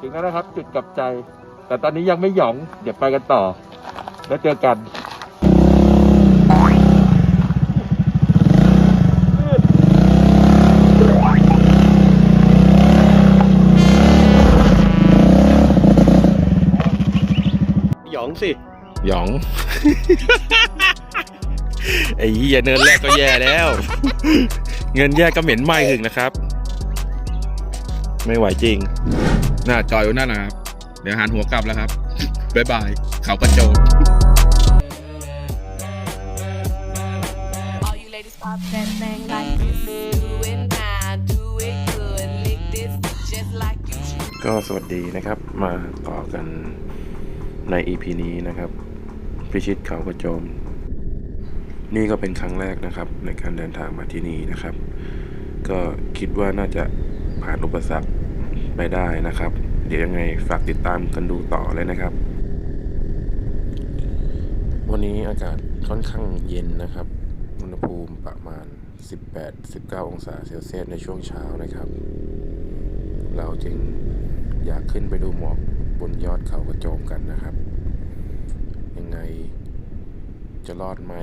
ถึงแล้วนะครับจุดกลับใจ แต่ตอนนี้ยังไม่หยอง เดี๋ยวไปกันต่อ แล้วเจอกันหยองสิ หยอง ไอ้เหี้ยเนินแรกก็แย่แล้ว เงินแยกก็เหม็นไหม้ถึงนะครับ ไม่ไหวจริง น่าจอยอยู่นั่นนะครับ เดี๋ยวหันหัวกลับแล้วครับ บ๊ายบาย เขากระโจน All you ladies pop that thing like this. Do it now, do it good. Lick this just like you should. ก็สวัสดีนะครับมาต่อกันใน EP นี้นะครับ พิชิตเขากระโจม นี่ก็เป็นครั้งแรกนะครับในการเดินทางมาที่นี่นะครับ ก็คิดว่าน่าจะผ่านอุปสรรค ไปได้นะครับ เดี๋ยวยังไงฝากติดตามกันดูต่อเลยนะครับ วันนี้อากาศค่อนข้างเย็นนะครับอุณหภูมิประมาณ 18-19 องศาเซลเซียสในช่วงเช้านะครับ เราจึงอยากขึ้นไปดูหมอกบนยอดเขากระโจมกันนะครับ ยังไงจะรอดไหม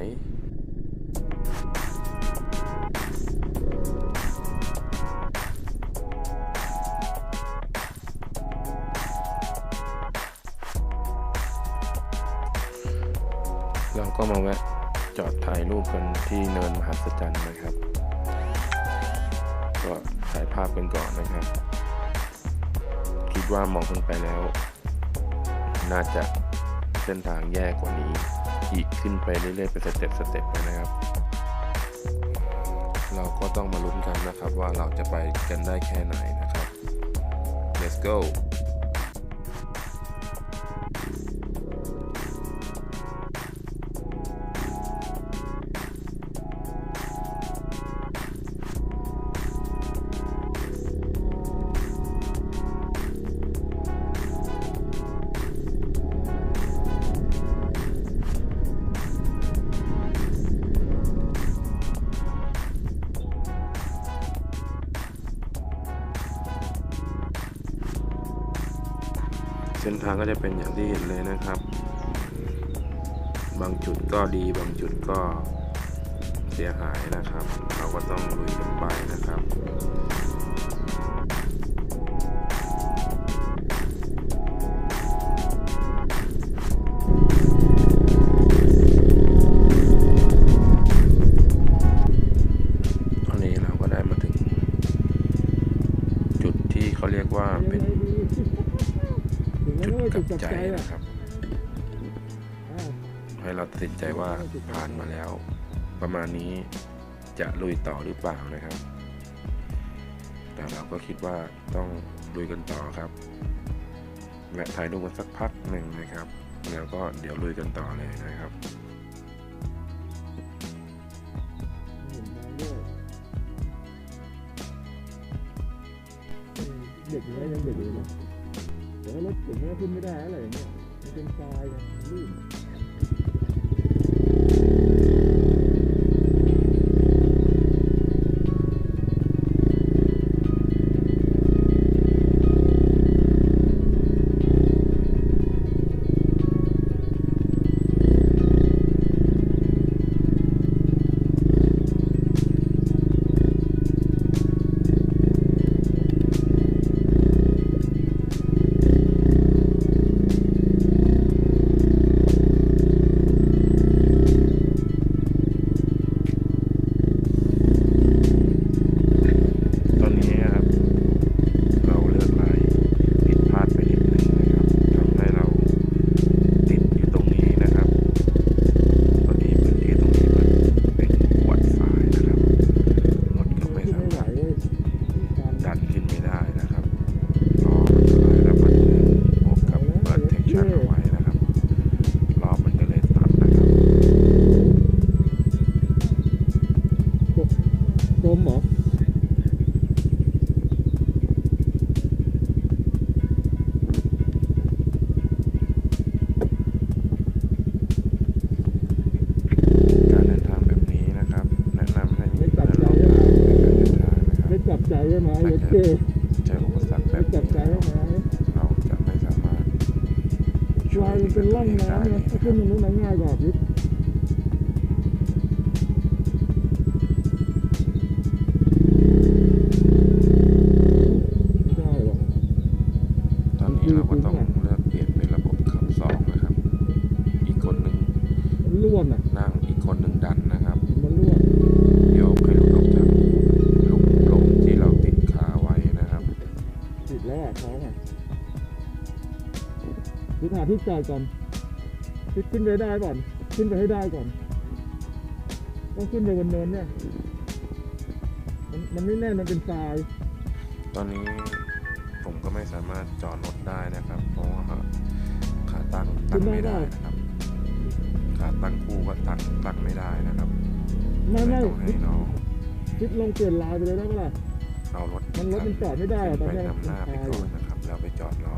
มาแวะจอดถ่ายรูปกันที่เนินมหัศจรรย์นะครับ ก็ถ่ายภาพกันก่อนนะครับ คิดว่ามองขึ้นไปแล้ว น่าจะเส้นทางแย่กว่านี้ อีกขึ้นไปเรื่อยๆเป็นสเต็ปสเต็ปเลยนะครับ เราก็ต้องมาลุ้นกันนะครับว่าเราจะไปกันได้แค่ไหนนะครับ let's go างก็จะเป็นอย่างที่เห็นเลยนะครับ บางจุดก็ดีบางจุดก็เสียหายนะครับ เราก็ต้องลุยกันไปนะครับ จุดกลับใจนะครับให้เราตัดสินใจว่าผ่านมาแล้ว ประมาณนี้จะลุยต่อหรือเปล่านะครับ แต่เราก็คิดว่าต้องลุยกันต่อครับแวะถ่ายรูปกันสักพักหนึ่งนะครับ แล้วก็เดี๋ยวลุยกันต่อเลยนะครับเด็กอยู่นะยังเด็กอยู่นะ แต่ว่ารถเก่งก็ขึ้นไม่ได้อะไรอย่างเงี้ยมันเป็นทรายไงลื่น คืเจออุปสรรคแบบจัดการนี้หเราจะไม่สามารถช่วยเป็นร่องน้ำนะขึ้นมันรู้มันง่ายกว่าพี่ได้หรอตอนนี้เราก็ต้อง พี่หาที่จอดก่อนพี่ขึ้นไปได้ก่อน ขึ้นไปให้ได้ก่อน ต้องขึ้นไปบนเนินเนี่ย มันมันไม่แน่นมันเป็นทราย ตอนนี้ผมก็ไม่สามารถจอดรถได้นะครับ เพราะว่าขาตั้งตั้งไม่ได้นะครับ ขาตั้งคู่ก็ตั้งตั้งไม่ได้นะครับไม่ไม่ต้องให้น้องคิดลงเปลี่ยนลายไปเลยได้ปะล่ะเอารถมันรถมันจอดไม่ได้อะตอนไปเนี้ยนำหน้าไปมันคาอยู่ก่อนนะครับ แล้วไปจอดรอ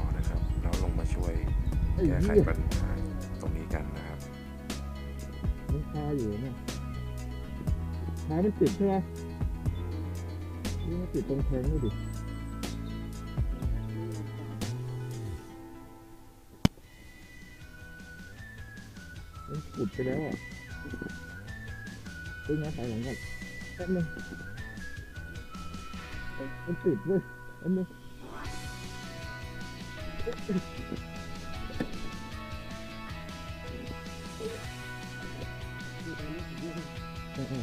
แก้ไขเหี้ยปัญหาตรงนี้กันนะครับมันคาอยู่เนี่ยขามันติดใช่ไหมนี่มันติดตรงแทงนี่ดิมันขุดไปแล้วอะตึ้งนะไปหลังก่อนแป๊บนึงมันติดเว้ยแป๊บนึง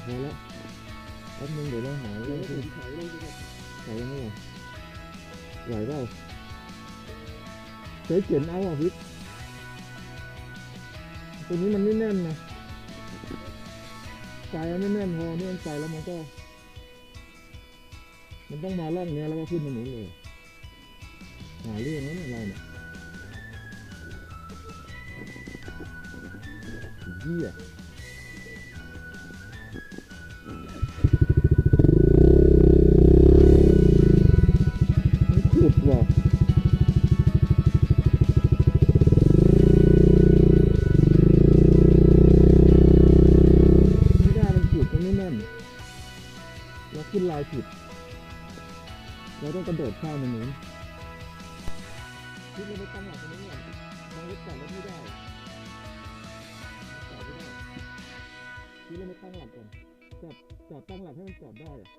อะอะพอแล้วแป๊บนึงเดี๋ยวเราหาเรื่องที่ถอยลงถอยลงไม่ไหวไหวเปล่าใช้เขียนเอาอะพิษตัวนี้มันไม่แน่นนะใจไม่แน่นพอเนี่ยใจแล้วมันก็ มันต้องมาล่องเนี้ยแล้วก็ขึ้นมาหนุนเลยหาเรื่องนั้นเนี่ยเราเนี่ยเหี้ย นลายผิด เราต้องกระโดดข้ามตรงนู้นคิดเราไปตั้งหลักตรงนี้ก่อนมองรถจอดรถไม่ได้จอดไม่ได้คิดเราไปตั้งหลักก่อนจอดจอดตั้งหลักให้มันจอดได้อะ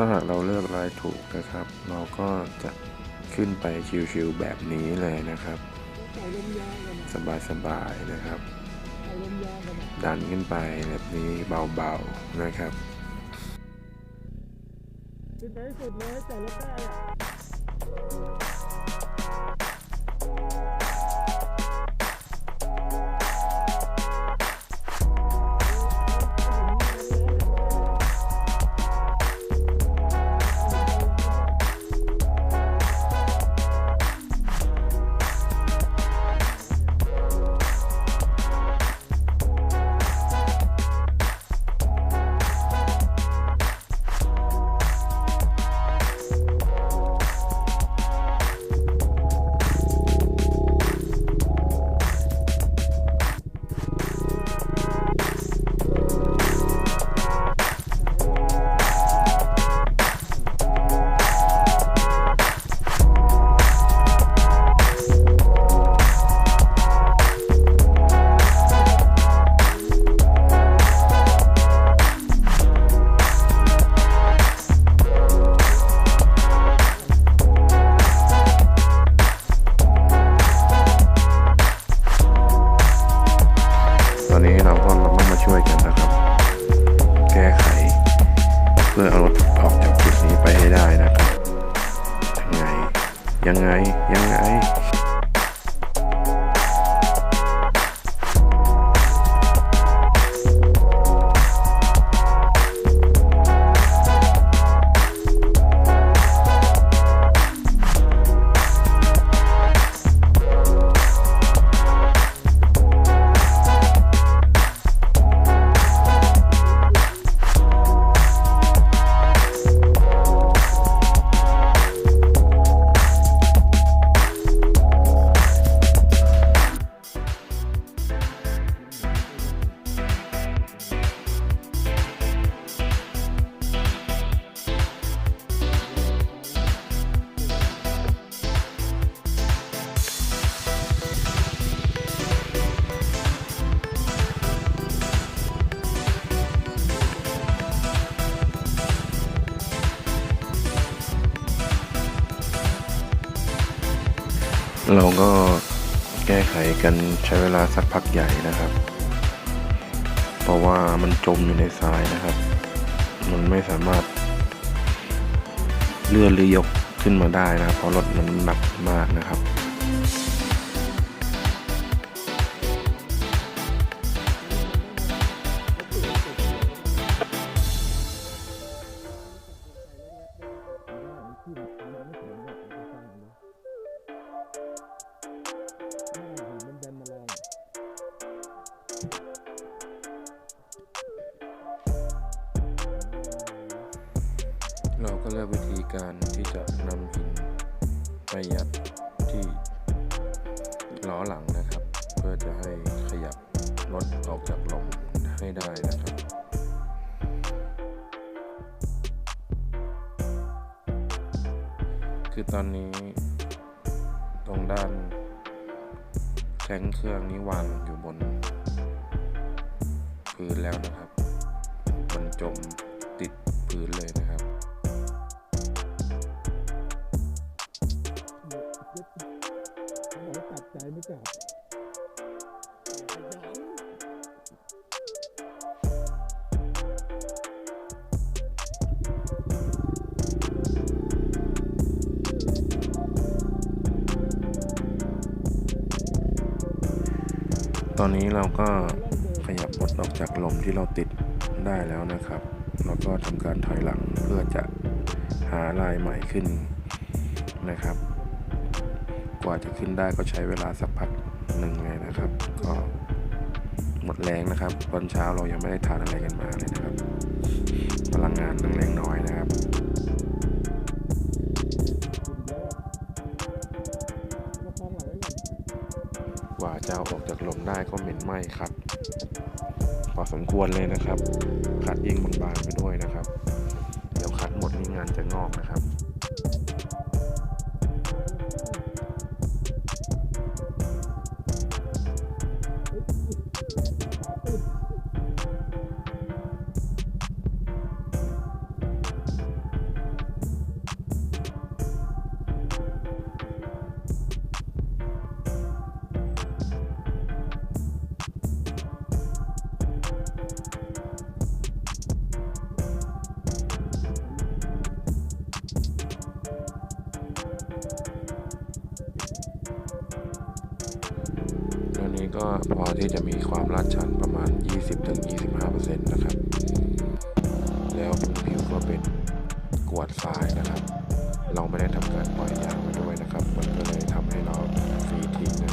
ถ้าหากเราเลือกลายถูกนะครับ เราก็จะขึ้นไปชิวๆแบบนี้เลยนะครับ สบายๆนะครับ ดันขึ้นไปแบบนี้เบาๆนะครับขึ้นไปสุดเลยแต่ละแต้ ยังไงยังไง เราก็แก้ไขกันใช้เวลาสักพักใหญ่นะครับ เพราะว่ามันจมอยู่ในทรายนะครับ มันไม่สามารถเลื่อนหรือยกขึ้นมาได้นะครับ เพราะรถมันหนักมากนะครับ ไปยัดที่ล้อหลังนะครับ เพื่อจะให้ขยับรถออกจากลมให้ได้นะครับคือตอนนี้ตรงด้านแทงเครื่องนี้วางอยู่บน พื้นแล้วนะครับ มันจมติดพื้นเลย ตอนนี้เราก็ขยับรถออกจากลมที่เราติดได้แล้วนะครับ แล้วก็ทำการถอยหลังเพื่อจะหาลายใหม่ขึ้นนะครับ กว่าจะขึ้นได้ก็ใช้เวลาสักพักหนึ่งเลยนะครับ ก็หมดแรงนะครับ ตอนเช้าเรายังไม่ได้ทานอะไรกันมาเลยนะครับ พลังงานยังแรงน้อยนะครับ กว่าจะเอาออกจากลมได้ก็เหม็นไหม้ครับพอสมควรเลยนะครับคัดยิ่งบางๆไปด้วยนะครับ เดี๋ยวคัดหมดนี่งานจะงอกนะครับ พอที่จะมีความลาดชันประมาณ 20-25%นะครับ แล้วผิวก็เป็นกวดทรายนะครับ เราไม่ได้ทำการปล่อยยางมาด้วยนะครับ มันก็เลยทำให้เราฟรีทิ้งนะ